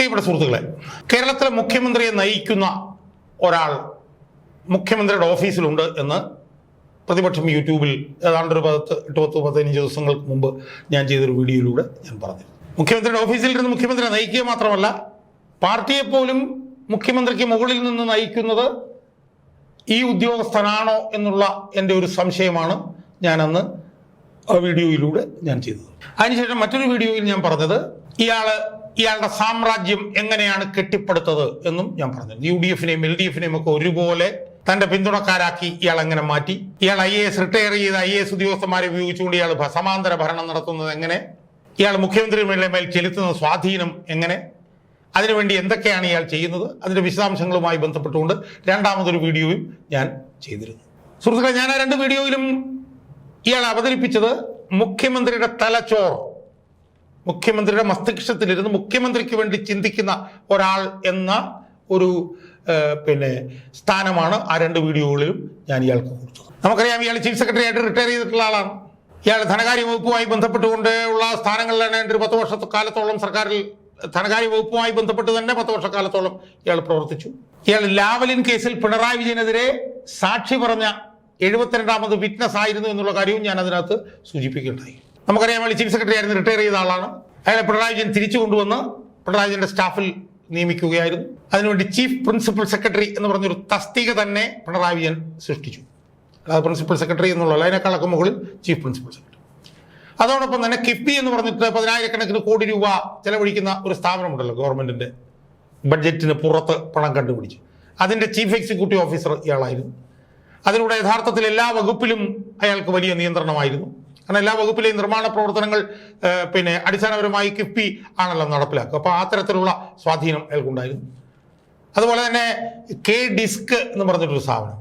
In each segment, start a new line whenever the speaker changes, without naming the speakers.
പ്രിയപ്പെട്ട സുഹൃത്തുക്കളെ കേരളത്തിലെ മുഖ്യമന്ത്രിയെ നയിക്കുന്ന ഒരാൾ മുഖ്യമന്ത്രിയുടെ ഓഫീസിലുണ്ട് എന്ന് പ്രതിപക്ഷം യൂട്യൂബിൽ ഏതാണ്ട് ഒരു പത്ത് എട്ട് പത്ത് പതിനഞ്ച് ദിവസങ്ങൾക്ക് മുമ്പ് ഞാൻ ചെയ്തൊരു വീഡിയോയിലൂടെ ഞാൻ പറഞ്ഞു മുഖ്യമന്ത്രിയുടെ ഓഫീസിൽ ഇരുന്ന് മുഖ്യമന്ത്രിയെ നയിക്കുക മാത്രമല്ല പാർട്ടിയെ പോലും മുഖ്യമന്ത്രിക്ക് മുകളിൽ നിന്ന് നയിക്കുന്നത് ഈ ഉദ്യോഗസ്ഥനാണോ എന്നുള്ള എന്റെ ഒരു സംശയമാണ് ഞാനന്ന് വീഡിയോയിലൂടെ ഞാൻ ചെയ്തത്. അതിനുശേഷം മറ്റൊരു വീഡിയോയിൽ ഞാൻ പറഞ്ഞത് ഇയാൾ ഇയാളുടെ സാമ്രാജ്യം എങ്ങനെയാണ് കെട്ടിപ്പടുത്തത് എന്നും ഞാൻ പറഞ്ഞു. യു ഡി എഫിനെയും എൽ ഡി എഫിനെയും ഒക്കെ ഒരുപോലെ തന്റെ പിന്തുണക്കാരാക്കി ഇയാൾ എങ്ങനെ മാറ്റി? ഇയാൾ ഐ എ എസ് റിട്ടയർ ചെയ്ത ഐ എ എസ് ഉദ്യോഗസ്ഥന്മാരെ ഉപയോഗിച്ചുകൊണ്ട് ഇയാൾ സമാന്തര ഭരണം നടത്തുന്നത് എങ്ങനെ? ഇയാൾ മുഖ്യമന്ത്രിയുടെ മേൽ ചെലുത്തുന്ന സ്വാധീനം എങ്ങനെ? അതിനുവേണ്ടി എന്തൊക്കെയാണ് ഇയാൾ ചെയ്യുന്നത്? അതിന്റെ വിശദാംശങ്ങളുമായി ബന്ധപ്പെട്ടുകൊണ്ട് രണ്ടാമതൊരു വീഡിയോയും ഞാൻ ചെയ്തിരുന്നു. സുഹൃത്തുക്കളെ ഞാൻ ആ രണ്ട് വീഡിയോയിലും ഇയാൾ അവതരിപ്പിച്ചത് മുഖ്യമന്ത്രിയുടെ തലച്ചോർ മുഖ്യമന്ത്രിയുടെ മസ്തിഷ്കത്തിലിരുന്ന് മുഖ്യമന്ത്രിക്ക് വേണ്ടി ചിന്തിക്കുന്ന ഒരാൾ എന്ന ഒരു പിന്നെ സ്ഥാനമാണ് ആ രണ്ട് വീഡിയോകളിലും ഞാൻ ഇയാൾക്ക് കൊടുത്തത്. നമുക്കറിയാം ഇയാൾ ചീഫ് സെക്രട്ടറി ആയിട്ട് റിട്ടയർ ചെയ്തിട്ടുള്ള ആളാണ്. ഇയാൾ ധനകാര്യ വകുപ്പുമായി ബന്ധപ്പെട്ടുകൊണ്ട് ഉള്ള സ്ഥാനങ്ങളിലാണ് എന്റെ ഒരു പത്ത് വർഷ കാലത്തോളം സർക്കാരിൽ ധനകാര്യ വകുപ്പുമായി ബന്ധപ്പെട്ട് തന്നെ പത്ത് വർഷക്കാലത്തോളം ഇയാൾ പ്രവർത്തിച്ചു. ഇയാൾ ലാവലിൻ കേസിൽ പിണറായി വിജയനെതിരെ സാക്ഷി പറഞ്ഞ എഴുപത്തിരണ്ടാമത് വിറ്റ്നസ് ആയിരുന്നു എന്നുള്ള കാര്യവും ഞാൻ അതിനകത്ത് സൂചിപ്പിക്കുകയുണ്ടായി നമുക്കറിയാം ചീഫ് സെക്രട്ടറി ആയിരുന്നു റിട്ടയർ ചെയ്ത ആളാണ്. അയാളെ പിണറായി വിജയൻ തിരിച്ചു കൊണ്ടുവന്ന് പിണറായി വിജയന്റെ സ്റ്റാഫിൽ നിയമിക്കുകയായിരുന്നു. അതിനുവേണ്ടി ചീഫ് പ്രിൻസിപ്പൽ സെക്രട്ടറി എന്ന് പറഞ്ഞൊരു തസ്തിക തന്നെ പിണറായി വിജയൻ സൃഷ്ടിച്ചു. അതായത് പ്രിൻസിപ്പൽ സെക്രട്ടറി എന്നുള്ളത് അതിനേക്കാളൊക്കെ മുകളിൽ ചീഫ് പ്രിൻസിപ്പൽ സെക്രട്ടറി. അതോടൊപ്പം തന്നെ കിഫ്ബി എന്ന് പറഞ്ഞിട്ട് പതിനായിരക്കണക്കിന് കോടി രൂപ ചെലവഴിക്കുന്ന ഒരു സ്ഥാപനമുണ്ടല്ലോ ഗവൺമെന്റിന്റെ ബഡ്ജറ്റിന് പുറത്ത് പണം കണ്ടുപിടിച്ച്. അതിന്റെ ചീഫ് എക്സിക്യൂട്ടീവ് ഓഫീസർ ഇയാളായിരുന്നു. അതിലൂടെ യഥാർത്ഥത്തിൽ എല്ലാ വകുപ്പിലും അയാൾക്ക് വലിയ നിയന്ത്രണമായിരുന്നു. കാരണം എല്ലാ വകുപ്പിലെയും നിർമ്മാണ പ്രവർത്തനങ്ങൾ പിന്നെ അടിസ്ഥാനപരമായി കിഫ്ബി ആണല്ലോ നടപ്പിലാക്കുക. അപ്പോൾ ആ തരത്തിലുള്ള സ്വാധീനം അയാൾക്കുണ്ടായിരുന്നു. അതുപോലെ തന്നെ കെ ഡിസ്ക് എന്ന് പറഞ്ഞിട്ടൊരു സ്ഥാപനം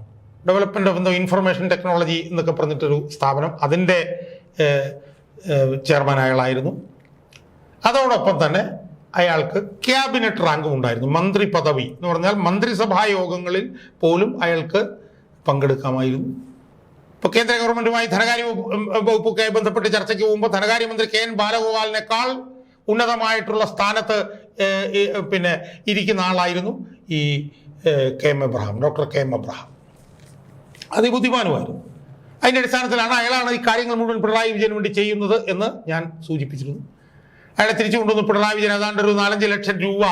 ഡെവലപ്മെന്റ് ഓഫ് എന്തോ ഇൻഫർമേഷൻ ടെക്നോളജി എന്നൊക്കെ പറഞ്ഞിട്ടൊരു സ്ഥാപനം അതിന്റെ ചെയർമാൻ അയാളായിരുന്നു. അതോടൊപ്പം തന്നെ അയാൾക്ക് ക്യാബിനറ്റ് റാങ്കും ഉണ്ടായിരുന്നു മന്ത്രി പദവി എന്ന് പറഞ്ഞാൽ മന്ത്രിസഭാ യോഗങ്ങളിൽ പോലും അയാൾക്ക് പങ്കെടുക്കാമായിരുന്നു. ഇപ്പോൾ കേന്ദ്ര ഗവൺമെന്റുമായി ധനകാര്യ വകുപ്പൊക്കെ ബന്ധപ്പെട്ട് ചർച്ചയ്ക്ക് പോകുമ്പോൾ ധനകാര്യമന്ത്രി കെ എൻ ബാലഗോപാലിനേക്കാൾ ഉന്നതമായിട്ടുള്ള സ്ഥാനത്ത് പിന്നെ ഇരിക്കുന്ന ആളായിരുന്നു ഈ K M Abraham doctor K M Abraham. അതിബുദ്ധിമാനുമായിരുന്നു അതിന്റെ അടിസ്ഥാനത്തിലാണ് അയാളാണ് ഈ കാര്യങ്ങൾ മുഴുവൻ പിണറായി വിജയന് വേണ്ടി ചെയ്യുന്നത് എന്ന് ഞാൻ സൂചിപ്പിച്ചിരുന്നു. അയാളെ തിരിച്ചു കൊണ്ടുവന്ന് പിണറായി വിജയൻ ഏതാണ്ട് ഒരു നാലഞ്ച് ലക്ഷം രൂപ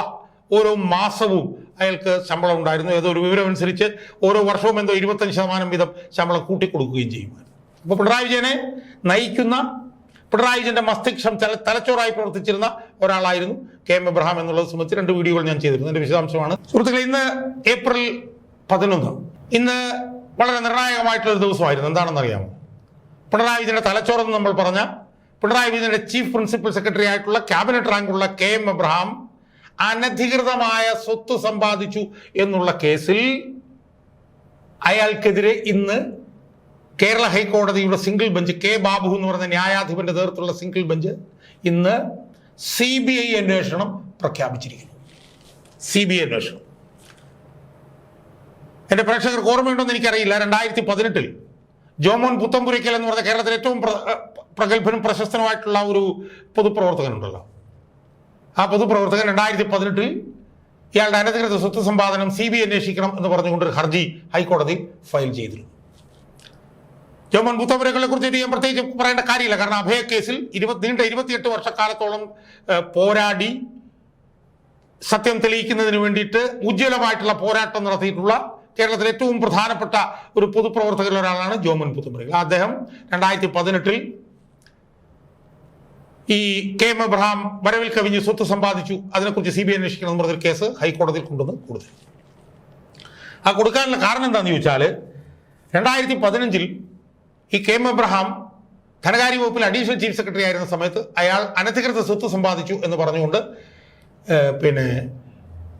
ഓരോ മാസവും അയാൾക്ക് ശമ്പളം ഉണ്ടായിരുന്നു. ഏതോ ഒരു വിവരം അനുസരിച്ച് ഓരോ വർഷവും എന്തോ ഇരുപത്തഞ്ച് ശതമാനം വീതം ശമ്പളം കൂട്ടിക്കൊടുക്കുകയും ചെയ്യുമായിരുന്നു. അപ്പോൾ പിണറായി വിജയനെ നയിക്കുന്ന പിണറായി വിജയന്റെ മസ്തിഷ്കം ചല തലച്ചോറായി പ്രവർത്തിച്ചിരുന്ന ഒരാളായിരുന്നു കെ എം എബ്രഹാം എന്നുള്ളത് സംബന്ധിച്ച് രണ്ട് വീഡിയോകൾ ഞാൻ ചെയ്തിരുന്നു. അതിന്റെ വിശദാംശമാണ്. സുഹൃത്തുക്കളെ ഇന്ന് ഏപ്രിൽ പതിനൊന്ന് ഇന്ന് വളരെ നിർണായകമായിട്ടുള്ള ഒരു ദിവസമായിരുന്നു. എന്താണെന്ന് അറിയാമോ പിണറായി വിജയന്റെ തലച്ചോറെന്ന് നമ്മൾ പറഞ്ഞ പിണറായി വിജയന്റെ ചീഫ് പ്രിൻസിപ്പൽ സെക്രട്ടറി ആയിട്ടുള്ള ക്യാബിനറ്റ് റാങ്കുള്ള കെ എം എബ്രഹാം അനധികൃതമായ സ്വത്ത് സമ്പാദിച്ചു എന്നുള്ള കേസിൽ അയാൾക്കെതിരെ ഇന്ന് കേരള ഹൈക്കോടതിയുടെ സിംഗിൾ ബെഞ്ച് കെ ബാബു എന്ന് പറയുന്ന ന്യായാധിപന്റെ നേതൃത്വത്തിലുള്ള സിംഗിൾ ബെഞ്ച് ഇന്ന് സി ബി ഐ അന്വേഷണം പ്രഖ്യാപിച്ചിരിക്കുന്നു. സി ബി ഐ അന്വേഷണം. എന്റെ പ്രേക്ഷകർക്ക് ഓർമ്മയുണ്ടോന്ന് എനിക്കറിയില്ല. രണ്ടായിരത്തി പതിനെട്ടിൽ ജോമോൻ പുത്തമ്പുരയ്ക്കൽ എന്ന് പറഞ്ഞ കേരളത്തിലെ ഏറ്റവും പ്ര- പ്രഗത്ഭനും പ്രശസ്തനുമായിട്ടുള്ള ഒരു പൊതുപ്രവർത്തകനുണ്ടല്ലോ. ആ പൊതുപ്രവർത്തകൻ രണ്ടായിരത്തി പതിനെട്ടിൽ ഇയാളുടെ അനധികൃത സ്വത്ത് സമ്പാദനം സി ബി അന്വേഷിക്കണം എന്ന് പറഞ്ഞുകൊണ്ടൊരു ഹർജി ഹൈക്കോടതി ഫയൽ ചെയ്തിരുന്നു. ജോമൻ ബുദ്ധപുരങ്ങളെ കുറിച്ച് ഞാൻ പ്രത്യേകിച്ച് പറയേണ്ട കാര്യമില്ല. കാരണം അഭയ കേസിൽ ഇരുപത് നീണ്ട ഇരുപത്തിയെട്ട് വർഷക്കാലത്തോളം പോരാടി സത്യം തെളിയിക്കുന്നതിന് വേണ്ടിയിട്ട് ഉജ്ജ്വലമായിട്ടുള്ള പോരാട്ടം നടത്തിയിട്ടുള്ള കേരളത്തിലെ ഏറ്റവും പ്രധാനപ്പെട്ട ഒരു പൊതുപ്രവർത്തകരിൽ ഒരാളാണ് ജോമൻ പുത്തുമറി അദ്ദേഹം രണ്ടായിരത്തി പതിനെട്ടിൽ ഈ കെ എം എബ്രഹാം വരവിൽ കവിഞ്ഞ് സ്വത്ത് സമ്പാദിച്ചു. അതിനെക്കുറിച്ച് സി ബി ഐ അന്വേഷിക്കണം പറഞ്ഞൊരു കേസ് ഹൈക്കോടതിയിൽ കൊണ്ടുവന്ന് കൊടുത്തു. ആ കൊടുക്കാനുള്ള കാരണം എന്താണെന്ന് ചോദിച്ചാൽ രണ്ടായിരത്തി പതിനഞ്ചിൽ ഈ കെ എം എബ്രഹാം ധനകാര്യ വകുപ്പിൽ അഡീഷണൽ ചീഫ് സെക്രട്ടറി ആയിരുന്ന സമയത്ത് അയാൾ അനധികൃത സ്വത്ത് സമ്പാദിച്ചു എന്ന് പറഞ്ഞുകൊണ്ട് പിന്നെ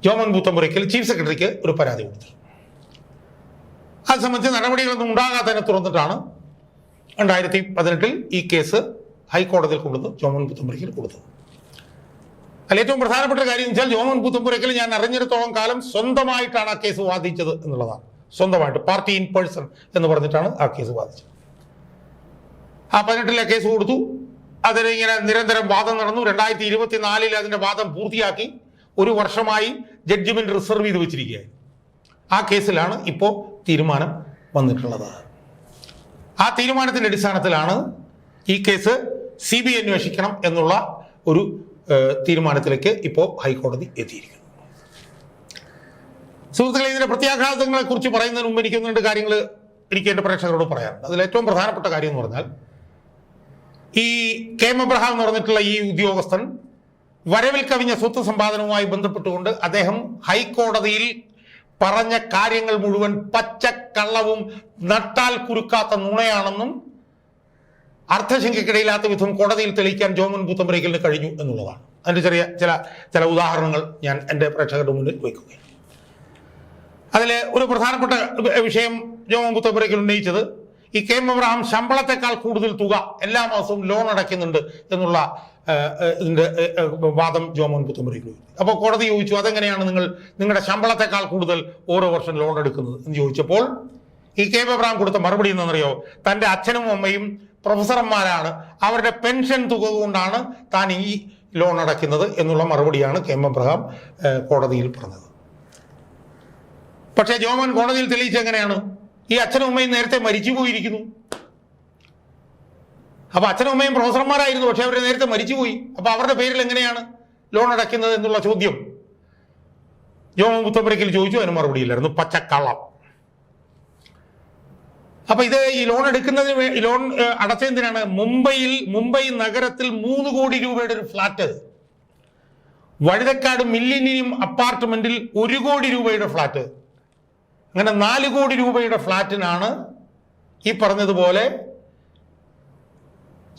ജോമൻ ബൂത്തമ്പുരയ്ക്കൽ ചീഫ് സെക്രട്ടറിക്ക് ഒരു പരാതി കൊടുത്തു. അത് സംബന്ധിച്ച് നടപടികളൊന്നും ഉണ്ടാകാത്തതിനെ തുറന്നിട്ടാണ് രണ്ടായിരത്തി പതിനെട്ടിൽ ഈ കേസ് ഹൈക്കോടതിയിൽ കൊടുത്തു ജോമൻ പുത്തുമ്പുരയ്ക്കൽ കൊടുത്തു അതിൽ ഏറ്റവും പ്രധാനപ്പെട്ട കാര്യം വെച്ചാൽ ജോമൻ പുത്തുമ്പുരയ്ക്കൽ ഞാൻ അറിഞ്ഞിടത്തോളം കാലം സ്വന്തമായിട്ടാണ് ആ കേസ് വാദിച്ചത് എന്നുള്ളതാണ്. സ്വന്തമായിട്ട് പാർട്ടി ഇൻ പേഴ്സൺ എന്ന് പറഞ്ഞിട്ടാണ് ആ കേസ് വാദിച്ചത്. ആ പതിനെട്ടിലെ കേസ് കൊടുത്തു. അതിന് ഇങ്ങനെ നിരന്തരം വാദം നടന്നു. രണ്ടായിരത്തി ഇരുപത്തിനാലിൽ അതിന്റെ വാദം പൂർത്തിയാക്കി. ഒരു വർഷമായി ജഡ്ജിമെന്റ് റിസർവ് ചെയ്ത് വെച്ചിരിക്കുകയായി ആ കേസിലാണ് ഇപ്പോൾ തീരുമാനം വന്നിട്ടുള്ളത്. ആ തീരുമാനത്തിന്റെ അടിസ്ഥാനത്തിലാണ് ഈ കേസ് സി ബി ഐ അന്വേഷിക്കണം എന്നുള്ള ഒരു തീരുമാനത്തിലേക്ക് ഇപ്പോൾ ഹൈക്കോടതി എത്തിയിരിക്കുന്നു. സുഹൃത്തുക്കളെ ഇതിന്റെ പ്രത്യാഘാതങ്ങളെ കുറിച്ച് പറയുന്നതിന് മുമ്പ് എനിക്ക് രണ്ട് കാര്യങ്ങൾ എനിക്ക് എന്റെ പ്രേക്ഷകരോട് പറയാറുണ്ട് അതിൽ ഏറ്റവും പ്രധാനപ്പെട്ട കാര്യം എന്ന് പറഞ്ഞാൽ ഈ കെ എം എബ്രഹാം എന്ന് പറഞ്ഞിട്ടുള്ള ഈ ഉദ്യോഗസ്ഥൻ വരവിൽ കവിഞ്ഞ സ്വത്ത് സമ്പാദനവുമായി ബന്ധപ്പെട്ടുകൊണ്ട് അദ്ദേഹം ഹൈക്കോടതിയിൽ പറഞ്ഞ കാര്യങ്ങൾ മുഴുവൻ പച്ചക്കള്ളവും നട്ടാൽ കുരുക്കാത്ത നുണയാണെന്നും അർത്ഥശങ്കയ്ക്കിടയില്ലാത്ത വിധം കോടതിയിൽ തെളിയിക്കാൻ ജോമൻ പുത്തമ്പരയ്ക്കലിന് കഴിഞ്ഞു എന്നുള്ളതാണ്. അതിന്റെ ചെറിയ ചില ചില ഉദാഹരണങ്ങൾ ഞാൻ എന്റെ പ്രേക്ഷകരുടെ മുന്നിൽ വയ്ക്കുകയാണ് അതിൽ ഒരു പ്രധാനപ്പെട്ട വിഷയം ജോമൻ പുത്തമ്പരയ്ക്കൽ ഉന്നയിച്ചത് ഈ കെ എം എബ്രഹാം ശമ്പളത്തെക്കാൾ കൂടുതൽ തുക എല്ലാ മാസവും ലോൺ അടയ്ക്കുന്നുണ്ട് എന്നുള്ള ഏഹ്, വാദം ജോമോൻ പുത്തമ്പരയ്ക്കൽ അപ്പോൾ കോടതി ചോദിച്ചു അതെങ്ങനെയാണ് നിങ്ങൾ നിങ്ങളുടെ ശമ്പളത്തെക്കാൾ കൂടുതൽ ഓരോ വർഷം ലോൺ എടുക്കുന്നത്? എന്ന് ചോദിച്ചപ്പോൾ ഈ കെ എം എബ്രഹാം കൊടുത്ത മറുപടി എന്താണെന്നറിയോ? തന്റെ അച്ഛനും അമ്മയും പ്രൊഫസർമാരാണ്. അവരുടെ പെൻഷൻ തുക കൊണ്ടാണ് താൻ ഈ ലോൺ അടയ്ക്കുന്നത് എന്നുള്ള മറുപടിയാണ് കെ എം എബ്രഹാം കോടതിയിൽ പറഞ്ഞത്. പക്ഷേ ജോമൻ കോടതിയിൽ തെളിയിച്ചെങ്ങനെയാണ് ഈ അച്ഛനും അമ്മയും നേരത്തെ മരിച്ചു പോയിരിക്കുന്നു. അപ്പൊ അച്ഛനും അമ്മയും പ്രൊഫസർമാരായിരുന്നു പക്ഷേ അവർ നേരത്തെ മരിച്ചുപോയി അപ്പോൾ അവരുടെ പേരിൽ എങ്ങനെയാണ് ലോൺ അടയ്ക്കുന്നത് എന്നുള്ള ചോദ്യം? ജോമൻ പുത്തമ്പരയ്ക്കൽ ചോദിച്ചു അതിന് മറുപടിയില്ലായിരുന്നു പച്ചക്കള്ളം. അപ്പൊ ഇത് ഈ ലോൺ എടുക്കുന്നതിന് ലോൺ അടച്ചതിനാണ് മുംബൈയിൽ മുംബൈ നഗരത്തിൽ മൂന്ന് കോടി രൂപയുടെ ഒരു ഫ്ലാറ്റ് വഴുതക്കാട് മില്ലിനിയം അപ്പാർട്ട്മെന്റിൽ ഒരു കോടി രൂപയുടെ ഫ്ലാറ്റ് അങ്ങനെ നാല് കോടി രൂപയുടെ ഫ്ലാറ്റിനാണ് ഈ പറഞ്ഞതുപോലെ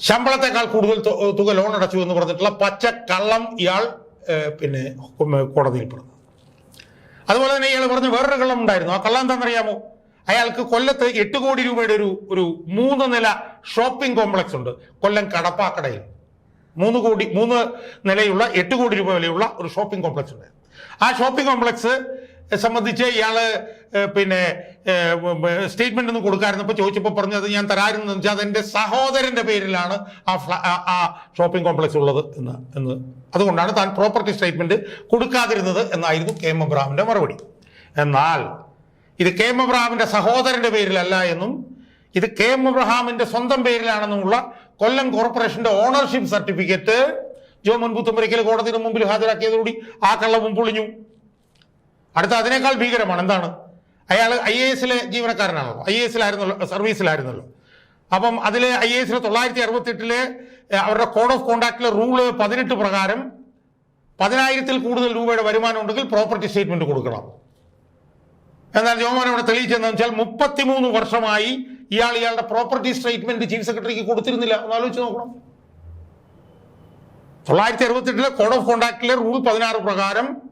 ശമ്പളത്തെക്കാൾ കൂടുതൽ തുക ലോൺ അടച്ചു എന്ന് പറഞ്ഞിട്ടുള്ള പച്ച കള്ളം ഇയാൾ പിന്നെ കോടതിയിൽ പറഞ്ഞു. അതുപോലെ തന്നെ ഇയാൾ പറഞ്ഞു വേറൊരു കള്ളം ഉണ്ടായിരുന്നു. ആ കള്ളം എന്താണെന്നറിയാമോ? അയാൾക്ക് കൊല്ലത്ത് എട്ട് കോടി രൂപയുടെ ഒരു ഒരു മൂന്ന് നില ഷോപ്പിംഗ് കോംപ്ലക്സ് ഉണ്ട്. കൊല്ലം കടപ്പാക്കടയിൽ. മൂന്ന് കോടി മൂന്ന് നിലയുള്ള എട്ട് കോടി രൂപ വിലയുള്ള ഒരു ഷോപ്പിംഗ് കോംപ്ലക്സ് ഉണ്ട്. ആ ഷോപ്പിംഗ് കോംപ്ലക്സ് സംബന്ധിച്ച് ഇയാൾ പിന്നെ സ്റ്റേറ്റ്മെന്റ് ഒന്നും കൊടുക്കാറുന്നപ്പോൾ ചോദിച്ചപ്പോൾ പറഞ്ഞത് ഞാൻ തരാമെന്ന് വെച്ചാൽ അതെന്റെ സഹോദരന്റെ പേരിലാണ് ആ- ആ ഷോപ്പിംഗ് കോംപ്ലക്സ് ഉള്ളത് എന്ന് എന്ന്. അതുകൊണ്ടാണ് താൻ പ്രോപ്പർട്ടി സ്റ്റേറ്റ്മെന്റ് കൊടുക്കാതിരുന്നത് എന്നായിരുന്നു കെ എം എബ്രാമിന്റെ മറുപടി. എന്നാൽ ഇത് കെ എം എബ്രഹാമിന്റെ സഹോദരന്റെ പേരിലല്ല എന്നും ഇത് കെ എം എബ്രഹാമിന്റെ സ്വന്തം പേരിലാണെന്നുമുള്ള കൊല്ലം കോർപ്പറേഷന്റെ ഓണർഷിപ്പ് സർട്ടിഫിക്കറ്റ് ജോ മുൻപുത്തുമ്പരിക്കൽ കോടതിയുടെ മുമ്പിൽ ഹാജരാക്കിയതോടുകൂടി ആ കള്ളവും പൊളിഞ്ഞു. അടുത്ത അതിനേക്കാൾ ഭീകരമാണ്. എന്താണ്? അയാൾ ഐ എ എസിലെ ജീവനക്കാരനാണല്ലോ. I A എസിലായിരുന്നല്ലോ സർവീസിലായിരുന്നല്ലോ. അപ്പം അതിലെ ഐ എ എസിലെ തൊള്ളായിരത്തി അറുപത്തി എട്ടിലെ അവരുടെ കോഡ് ഓഫ് കോണ്ടാക്ടിലെ റൂൾ പതിനെട്ട് പ്രകാരം പതിനായിരത്തിൽ കൂടുതൽ രൂപയുടെ വരുമാനം ഉണ്ടെങ്കിൽ പ്രോപ്പർട്ടി സ്റ്റേറ്റ്മെന്റ് കൊടുക്കണം. എന്നാൽ ജോമോൻ ഇവിടെ തെളിയിച്ചെന്ന് വെച്ചാൽ മുപ്പത്തിമൂന്ന് വർഷമായി ഇയാൾ ഇയാളുടെ പ്രോപ്പർട്ടി സ്റ്റേറ്റ്മെന്റ് ചീഫ് സെക്രട്ടറിക്ക് കൊടുത്തിരുന്നില്ല. ഒന്ന് ആലോചിച്ച് നോക്കണം. തൊള്ളായിരത്തി അറുപത്തെട്ടിലെ കോഡ് ഓഫ് കോണ്ടാക്ടിലെ റൂൾ പതിനാറ് പ്രകാരം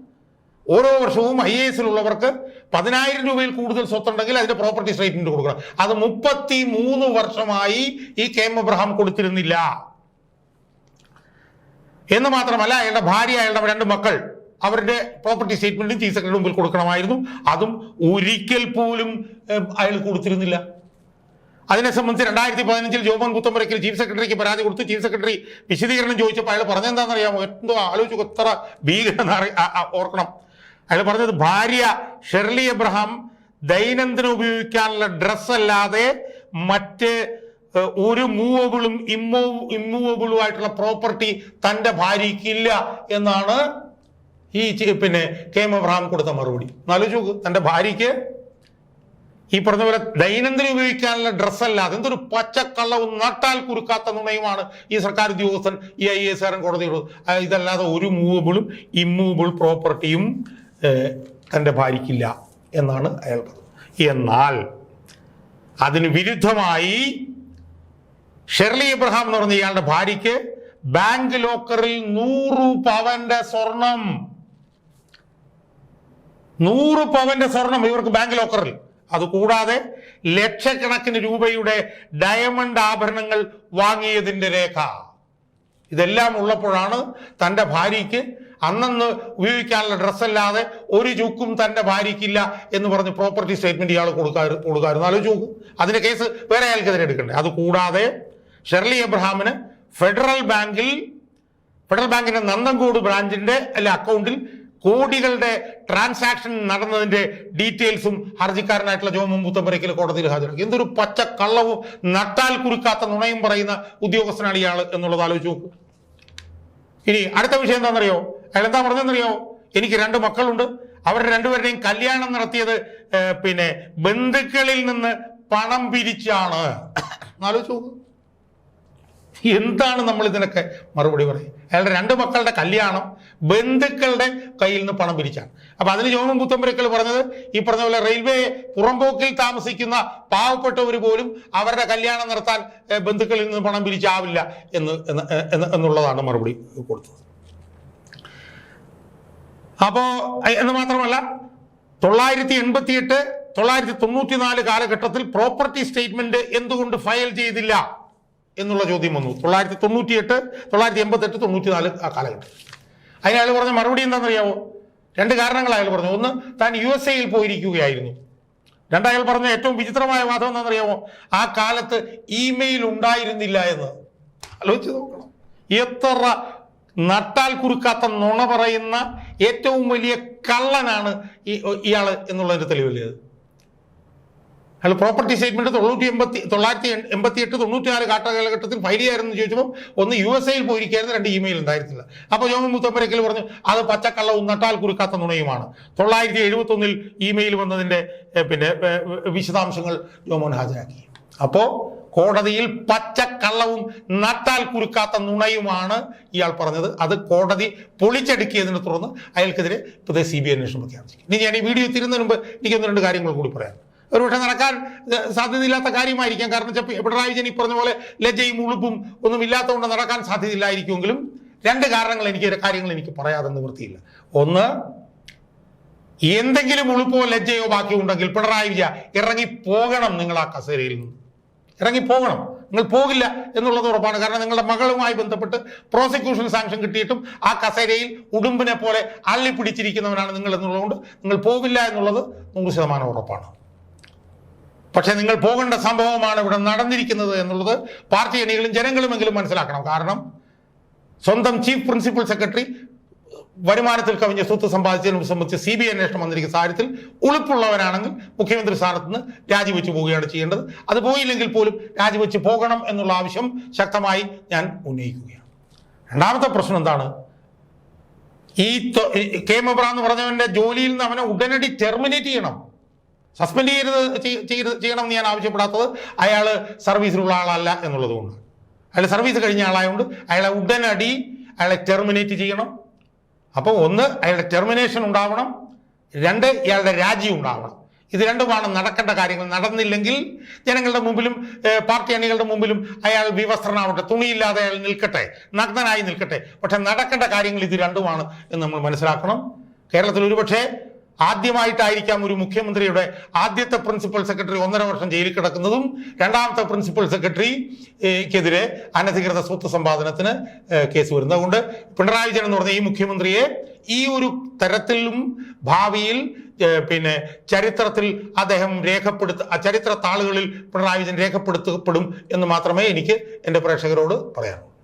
ഓരോ വർഷവും ഐ എ എസിലുള്ളവർക്ക് പതിനായിരം രൂപയിൽ കൂടുതൽ സ്വത്തുണ്ടെങ്കിൽ അതിന്റെ പ്രോപ്പർട്ടി സ്റ്റേറ്റ്മെന്റ് കൊടുക്കണം. അത് മുപ്പത്തി മൂന്ന് വർഷമായി ഈ കെ എം എബ്രഹാം കൊടുത്തിരുന്നില്ല. എന്ന് മാത്രമല്ല അയാളുടെ ഭാര്യ അയാളുടെ രണ്ട് മക്കൾ അവരുടെ പ്രോപ്പർട്ടി സ്റ്റേറ്റ്മെന്റും ചീഫ് സെക്രട്ടറി മുമ്പിൽ കൊടുക്കണമായിരുന്നു. അതും ഒരിക്കൽ പോലും അയാൾ കൊടുത്തിരുന്നില്ല. അതിനെ സംബന്ധിച്ച് രണ്ടായിരത്തി പതിനഞ്ചിൽ ജോമോൻ പുത്തമ്പരയ്ക്കൽ ചീഫ് സെക്രട്ടറിക്ക് പരാതി കൊടുത്ത് ചീഫ് സെക്രട്ടറി വിശദീകരണം ചോദിച്ചപ്പോൾ അയാൾ പറഞ്ഞെന്താണെന്നറിയാമോ എന്തോ ആലോചിച്ചു എത്ര ഭീകരം ഓർക്കണം. അയാൾ പറഞ്ഞത് ഭാര്യ ഷെർലി എബ്രഹാം ദൈനംദിനം ഉപയോഗിക്കാനുള്ള ഡ്രസ് അല്ലാതെ മറ്റ് ഒരു മൂവബിളും ഇമ്മൂ ഇമ്മൂവബിളും ആയിട്ടുള്ള പ്രോപ്പർട്ടി തന്റെ ഭാര്യയ്ക്കില്ല എന്നാണ് ഈ പിന്നെ കെ എം എബ്രഹാം കൊടുത്ത മറുപടി. എന്നാലോചിച്ച് നോക്ക് തന്റെ ഭാര്യയ്ക്ക് ഈ പറഞ്ഞ പോലെ ദൈനംദിനം ഉപയോഗിക്കാനുള്ള ഡ്രസ്സല്ല അതെന്തൊരു പച്ചക്കള്ളവും നട്ടാൽ കുറുക്കാത്ത നുണയുമാണ് ഈ സർക്കാർ ഉദ്യോഗസ്ഥൻ ഈ ഐ എസ് ആർ കോടതിയോട് ഇതല്ലാതെ ഒരു മൂവബിളും ഇമ്മൂവബിൾ പ്രോപ്പർട്ടിയും തന്റെ ഭാര്യയ്ക്കില്ല എന്നാണ് അയാൾ പറഞ്ഞത്. എന്നാൽ അതിന് വിരുദ്ധമായി ഷെർലി എബ്രഹാം എന്ന് പറഞ്ഞ ഇയാളുടെ ഭാര്യയ്ക്ക് ബാങ്ക് ലോക്കറിൽ നൂറ് പവന്റെ സ്വർണം നൂറ് പവന്റെ സ്വർണം ഇവർക്ക് ബാങ്ക് ലോക്കറിൽ അതുകൂടാതെ ലക്ഷക്കണക്കിന് രൂപയുടെ ഡയമണ്ട് ആഭരണങ്ങൾ വാങ്ങിയതിന്റെ രേഖ. ഇതെല്ലാം ഉള്ളപ്പോഴാണ് തന്റെ ഭാര്യയ്ക്ക് അന്നന്ന് ഉപയോഗിക്കാനുള്ള ഡ്രസ്സല്ലാതെ ഒരു ചുക്കും തന്റെ ഭാര്യയ്ക്കില്ല എന്ന് പറഞ്ഞ് പ്രോപ്പർട്ടി സ്റ്റേറ്റ്മെന്റ് ഇയാൾ കൊടുക്കാറ് കൊടുക്കാറുണ്ട്. ആലോചിച്ച് നോക്കും അതിന്റെ കേസ് വേറെ അയാൾക്കെതിരെ എടുക്കണ്ടേ? അതുകൂടാതെ ഷെർലി എബ്രഹാമിന് ഫെഡറൽ ബാങ്കിൽ ഫെഡറൽ ബാങ്കിന്റെ നന്ദൻകോട് ബ്രാഞ്ചിന്റെ അല്ല അക്കൗണ്ടിൽ കോടികളുടെ ട്രാൻസാക്ഷൻ നടന്നതിന്റെ ഡീറ്റെയിൽസും ഹർജിക്കാരനായിട്ടുള്ള ജോമോൻ മുത്തമ്പരയ്ക്കൽ കോടതിയിൽ ഹാജരാക്കി. എന്തൊരു പച്ച കള്ളവും നട്ടാൽ കുറിക്കാത്ത നുണയും പറയുന്ന ഉദ്യോഗസ്ഥനാണ് ഇയാൾ എന്നുള്ളത് ആലോചിച്ച് നോക്ക്. ഇനി അടുത്ത വിഷയം എന്താണെന്നറിയോ? അയാൾ എന്താ പറഞ്ഞെന്നറിയോ എനിക്ക് രണ്ട് മക്കളുണ്ട്. അവരുടെ രണ്ടുപേരുടെയും കല്യാണം നടത്തിയത് പിന്നെ ബന്ധുക്കളിൽ നിന്ന് പണം പിരിച്ചാണ്. ആലോചിച്ചു നോക്കൂ. എന്താണ് നമ്മൾ ഇതിനൊക്കെ മറുപടി പറയും അയാളുടെ രണ്ട് മക്കളുടെ കല്യാണം ബന്ധുക്കളുടെ കയ്യിൽ നിന്ന് പണം പിരിച്ചാണ്. അപ്പൊ അതിന് ജോമൻ പുത്തമ്പരക്കൽ പറഞ്ഞത് ഈ പറഞ്ഞ പോലെ റെയിൽവേ പുറമ്പോക്കിൽ താമസിക്കുന്ന പാവപ്പെട്ടവർ പോലും അവരുടെ കല്യാണം നടത്താൻ ബന്ധുക്കളിൽ നിന്ന് പണം പിരിച്ചാവില്ല എന്ന് എന്ന് എന്ന് എന്നുള്ളതാണ് മറുപടി കൊടുത്തത്. അപ്പോ എന്ന് മാത്രമല്ല തൊള്ളായിരത്തി എൺപത്തി എട്ട് തൊള്ളായിരത്തി തൊണ്ണൂറ്റി നാല് കാലഘട്ടത്തിൽ പ്രോപ്പർട്ടി സ്റ്റേറ്റ്മെന്റ് എന്തുകൊണ്ട് ഫയൽ ചെയ്തില്ല? എന്നുള്ള ചോദ്യം വന്നു. തൊള്ളായിരത്തി തൊണ്ണൂറ്റി എട്ട് തൊള്ളായിരത്തി എൺപത്തി എട്ട് തൊണ്ണൂറ്റി നാല് ആ കാലഘട്ടം. അതിന് അയാൾ പറഞ്ഞ മറുപടി എന്താണെന്നറിയാമോ രണ്ട് കാരണങ്ങൾ അയാൾ പറഞ്ഞു. ഒന്ന് താൻ യു എസ് എയിൽ പോയിരിക്കുകയായിരുന്നു. രണ്ട് അയാൾ പറഞ്ഞ ഏറ്റവും വിചിത്രമായ വാദം എന്താണെന്നറിയാമോ ആ കാലത്ത് ഇമെയിൽ ഉണ്ടായിരുന്നില്ല എന്ന്. ആലോചിച്ച് നോക്കണം. എത്ര നട്ടാൽ കുറുക്കാത്ത നുണ പറയുന്ന ഏറ്റവും വലിയ കള്ളനാണ് ഈ ഇയാൾ എന്നുള്ളതിന്റെ തെളിവില്ലത് അയാൾ പ്രോപ്പർട്ടി സ്റ്റേറ്റ്മെന്റ് തൊണ്ണൂറ്റി എൺപത്തി തൊള്ളായിരത്തി എൺപത്തി എട്ട് തൊണ്ണൂറ്റി നാല് കാലഘട്ടത്തിൽ ഫയൽ ചെയ്യായിരുന്നു ചോദിച്ചപ്പോൾ ഒന്ന് യു എസ് എയിൽ പോയിരിക്കായിരുന്നു രണ്ട് ഇമെയിൽ ഉണ്ടായിരുന്നില്ല. അപ്പോൾ ജോമി മുത്തപ്പരക്കൽ പറഞ്ഞു അത് പച്ചക്കള്ളവും നട്ടാൽ കുറുക്കാത്ത നുണയുമാണ്. തൊള്ളായിരത്തി എഴുപത്തി ഒന്നിൽ ഇമെയിൽ വന്നതിന്റെ പിന്നെ വിശദാംശങ്ങൾ ജോമോൻ ഹാജരാക്കി. അപ്പോ കോടതിയിൽ പച്ചക്കള്ളവും നട്ടാൽ കുറുക്കാത്ത നുണയുമാണ് ഇയാൾ പറഞ്ഞത്. അത് കോടതി പൊളിച്ചടുക്കിയതിനെ തുടർന്ന് അയാൾക്കെതിരെ പുതിയ സി ബി ഐ അന്വേഷണം പ്രഖ്യാപിച്ചു ഇനി ഞാൻ ഈ വീഡിയോ തിരുന്നതിന് മുമ്പ് എനിക്ക് ഒന്ന് രണ്ട് കാര്യങ്ങൾ കൂടി പറയാം. ഒരുപക്ഷെ നടക്കാൻ സാധ്യതയില്ലാത്ത കാര്യമായിരിക്കാം. കാരണം പിണറായി വിജയൻ ഈ പറഞ്ഞ പോലെ ലജ്ജയും ഉളുപ്പും ഒന്നും ഇല്ലാത്തതുകൊണ്ട് നടക്കാൻ സാധ്യതയില്ലായിരിക്കുമെങ്കിലും രണ്ട് കാരണങ്ങൾ എനിക്ക് കാര്യങ്ങൾ എനിക്ക് പറയാതെ നിവൃത്തിയില്ല. ഒന്ന് എന്തെങ്കിലും ഉളുപ്പോ ലജ്ജയോ ബാക്കി ഉണ്ടെങ്കിൽ പിണറായി വിജയ ഇറങ്ങി പോകണം നിങ്ങൾ ആ കസേരയിൽ നിന്ന്. ഇറങ്ങി പോകണം. നിങ്ങൾ പോകില്ല എന്നുള്ളത് ഉറപ്പാണ്. കാരണം നിങ്ങളുടെ മകളുമായി ബന്ധപ്പെട്ട് പ്രോസിക്യൂഷൻ സാങ്ഷൻ കിട്ടിയിട്ടും ആ കസേരയിൽ ഉടുമ്പിനെ പോലെ അള്ളിപ്പിടിച്ചിരിക്കുന്നവനാണ് നിങ്ങൾ എന്നുള്ളതുകൊണ്ട് നിങ്ങൾ പോകില്ല എന്നുള്ളത് നൂറ് ശതമാനം ഉറപ്പാണ്. പക്ഷേ നിങ്ങൾ പോകേണ്ട സംഭവമാണ് ഇവിടെ നടന്നിരിക്കുന്നത് എന്നുള്ളത് പാർട്ടി അണികളും ജനങ്ങളുമെങ്കിലും മനസ്സിലാക്കണം. കാരണം സ്വന്തം ചീഫ് പ്രിൻസിപ്പൽ സെക്രട്ടറി വരുമാനത്തിൽ കവിഞ്ഞ സ്വത്ത് സമ്പാദിച്ചതിനെ സംബന്ധിച്ച് സി ബി ഐ അന്വേഷണം വന്നിരിക്കുന്ന സാഹചര്യത്തിൽ ഉളുപ്പുള്ളവരാണെങ്കിൽ മുഖ്യമന്ത്രി സ്ഥാനത്ത് നിന്ന് രാജിവെച്ച് പോവുകയാണ് ചെയ്യേണ്ടത്. അത് പോയില്ലെങ്കിൽ പോലും രാജിവെച്ച് പോകണം എന്നുള്ള ആവശ്യം ശക്തമായി ഞാൻ ഉന്നയിക്കുകയാണ്. രണ്ടാമത്തെ പ്രശ്നം എന്താണ്? ഈ കെ മെബ്ര എന്ന് പറഞ്ഞവന്റെ ജോലിയിൽ നിന്ന് അവനെ ഉടനടി ടെർമിനേറ്റ് ചെയ്യണം. സസ്പെൻഡ് ചെയ്യരുത് ചെയ്- ചെയ്യരുത് ചെയ്യണം എന്ന് ഞാൻ ആവശ്യപ്പെടാത്തത് അയാൾ സർവീസിലുള്ള ആളല്ല എന്നുള്ളത് കൊണ്ട് അയാൾ സർവീസ് കഴിഞ്ഞ ആളായതുകൊണ്ട് അയാളെ ഉടനടി അയാളെ ടെർമിനേറ്റ് ചെയ്യണം. അപ്പോൾ ഒന്ന് അയാളുടെ ടെർമിനേഷൻ ഉണ്ടാവണം. രണ്ട് ഇയാളുടെ രാജി ഉണ്ടാവണം. ഇത് രണ്ടുമാണ് നടക്കേണ്ട കാര്യങ്ങൾ. നടന്നില്ലെങ്കിൽ ജനങ്ങളുടെ മുമ്പിലും പാർട്ടി അണികളുടെ മുമ്പിലും അയാൾ വിവസ്ത്രനാവട്ടെ തുണിയില്ലാതെ അയാൾ നിൽക്കട്ടെ നഗ്നനായി നിൽക്കട്ടെ. പക്ഷെ നടക്കേണ്ട കാര്യങ്ങൾ ഇത് രണ്ടുമാണ് എന്ന് നമ്മൾ മനസ്സിലാക്കണം. കേരളത്തിൽ ഒരുപക്ഷെ ആദ്യമായിട്ടായിരിക്കാം ഒരു മുഖ്യമന്ത്രിയുടെ ആദ്യത്തെ പ്രിൻസിപ്പൽ സെക്രട്ടറി ഒന്നര വർഷം ജയിലിൽ കിടക്കുന്നതും രണ്ടാമത്തെ പ്രിൻസിപ്പൽ സെക്രട്ടറിക്കെതിരെ അനധികൃത സ്വത്ത് സമ്പാദനത്തിന് കേസ് വരുന്നത് അതുകൊണ്ട് പിണറായി വിജയൻ എന്ന് പറഞ്ഞ ഈ മുഖ്യമന്ത്രിയെ ഈ ഒരു തരത്തിലും ഭാവിയിൽ പിന്നെ ചരിത്രത്തിൽ അദ്ദേഹം രേഖപ്പെടുത്ത ചരിത്ര താളുകളിൽ പിണറായി വിജയൻ രേഖപ്പെടുത്തപ്പെടും എന്ന് മാത്രമേ എനിക്ക് എന്റെ പ്രേക്ഷകരോട് പറയാനുള്ളൂ.